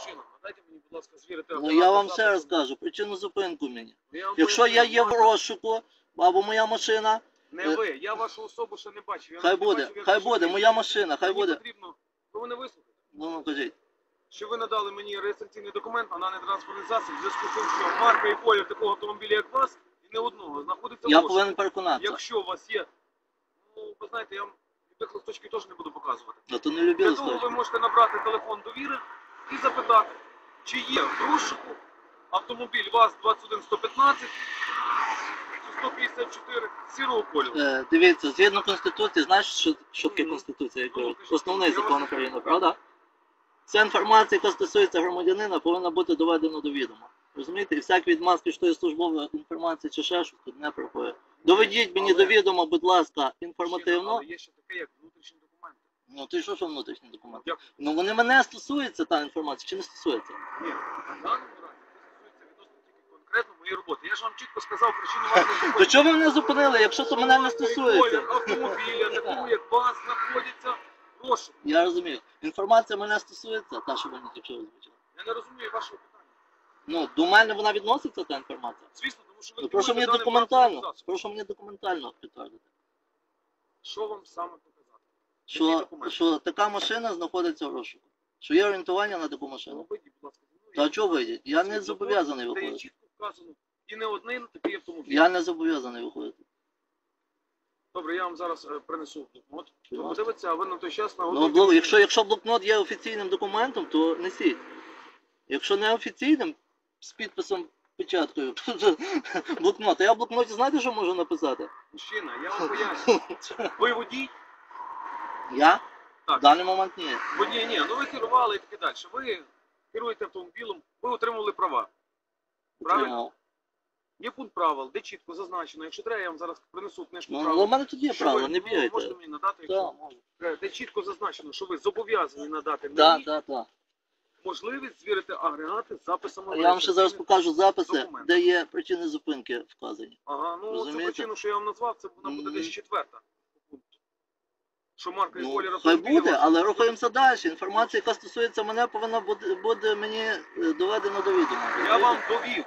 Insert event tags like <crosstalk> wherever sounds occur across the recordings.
Мужчина, надайте мені, будь ласка, звірити. Ну я вам ще раз кажу, причину зупинку мені. вам Якщо я є в розшуку, або моя машина, Не ви, я вашу особу ще не бачив. Я хай навіть не буде, бачив, як хай буде, моя машина, хай Мені буде. потрібно, ви мене вислухаєте? Ну, ну кажіть. Що ви надали мені реєстраційний документ на даний транспортний засіб, в зв'язку з тим, що марка і колір такого автомобіля, як вас, і не одного, знаходиться в Я розшуку. повинен переконатися. Якщо у вас є, ну, ви знаєте, я вам любих листочки теж не буду показувати. Ну то не Для любили того ви можете набрати телефон довіри і запитати, чи є в розшуку автомобіль ВАЗ-21115 154 сірого кольору. Е, дивіться, згідно Конституції, знаєш, що, що таке Мгм. Конституція? як Ну, кажуть? кажіть. Основний Я закон України, правда? Вся інформація, яка стосується громадянина, повинна бути доведена до відома. Розумієте? І всякі відмазки, що є службова інформація чи ще щось тут не проходить. Доведіть мені Але- до відома, будь ласка, інформативно. Але є ще таке, як внутрішні документи. Ну ти що, що внутрішні документи? Як? Ну вони мене стосуються та інформація, чи не стосується? Ні, в даному разі це стосується відносно тільки конкретно моєї роботи. Я ж вам чітко сказав причину вашої <laughs> То чого ви мене зупинили, якщо то мене не стосується? Автомобіля, такого як вас знаходиться в. Я розумію. Інформація мене стосується, та що ви мені тільки озвучили. Я не розумію вашого питання. Ну, до мене вона відноситься, та інформація. Звісно, тому що ви Ну, прошу мені даним документально, транспортним засобом. прошу мені документально підтвердити. Що вам саме показати? Що, що така машина знаходиться в розшуку. Що є орієнтування на таку Ну, машину. вийдіть, будь ласка, зі мною. Та чого вийдіть? Я не зобов'язаний Де є виходити. чітко вказано. І не один такий автомобіль. Я не зобов'язаний виходити. Добре, я вам зараз е, принесу блокнот. Будь ласка. подивиться, а ви на той час Ну, блок- якщо, якщо блокнот є офіційним документом, то несіть. Якщо не офіційним, з підписом печаткою, <laughs> блокнот. А я в блокноті знаєте, що можу написати? Мужчина, я вам поясню. <laughs> Ви водій? Я? Так. В даний момент ні. Водій, ні, ні, ну ви керували і таке далі. Ви керуєте автомобілем, ви отримали права. Правильно? Отримав. Є пункт правил, де чітко зазначено. Якщо треба, я вам зараз принесу книжку Ну, правил. у мене тут є Що правила, ви, не ну, Можете мені надати, якщо Так, можу. Е, де чітко зазначено, що ви зобов'язані надати Так, мені так, так. можливість звірити агрегати з записами. Я вам ще зараз покажу записи, документи. де є причини зупинки вказані. Ага, ну цю Розумієте? причину, що я вам назвав, це вона буде Мгм. десь четверта. Що марка і Ну, колір хай буде, але рухаємося далі. Інформація, яка стосується мене, повинна бути, буде мені е, доведена до відома. Я вам довів.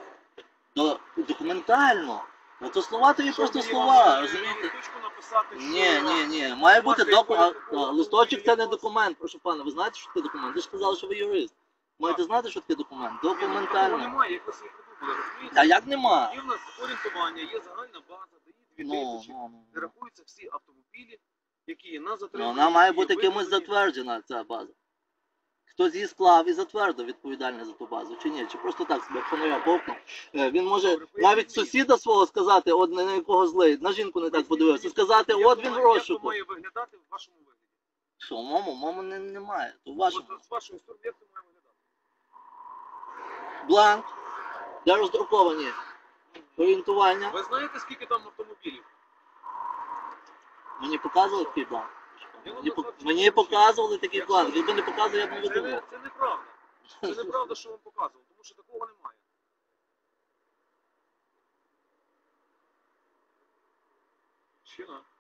До, документально. Ну то слова то є Що просто слова, розумієте? написати, Ні, ні, ні. Має бути Марка і док... колір а, а, листочок це не документ, прошу пана. Ви знаєте, що таке документ? Ви ж сказали, що ви юрист. Маєте знати, що таке документ? Ні, ну, Документально. немає, як ви собі придумали, розумієте? А як нема? Є в нас орієнтування, є загальна база, де є дві Ну, тисячі, ну, ну, де ну. рахуються всі автомобілі, які на Ну, затриманні. вона має бути кимось затверджена ця база. Хтось її склав і затвердив відповідальність за ту базу, чи ні? Чи просто так себе фонаря бовкнув. Е, Він може навіть сусіда свого сказати, от на якого злий, на жінку не так подивився, сказати, от він в має- Як розшуку. має виглядати в вашому вигляді? Що, мому, мому не, немає. То в вашому. От з як це має виглядати? Бланк, де роздруковані орієнтування. Ви знаєте, скільки там автомобілів? Мені показували такий план? Мені, пок- мені показували такий бланк. Якби не показував, я б не Це, не, видумав. це неправда. Це неправда, що вам показував, тому що такого немає. Чина. на.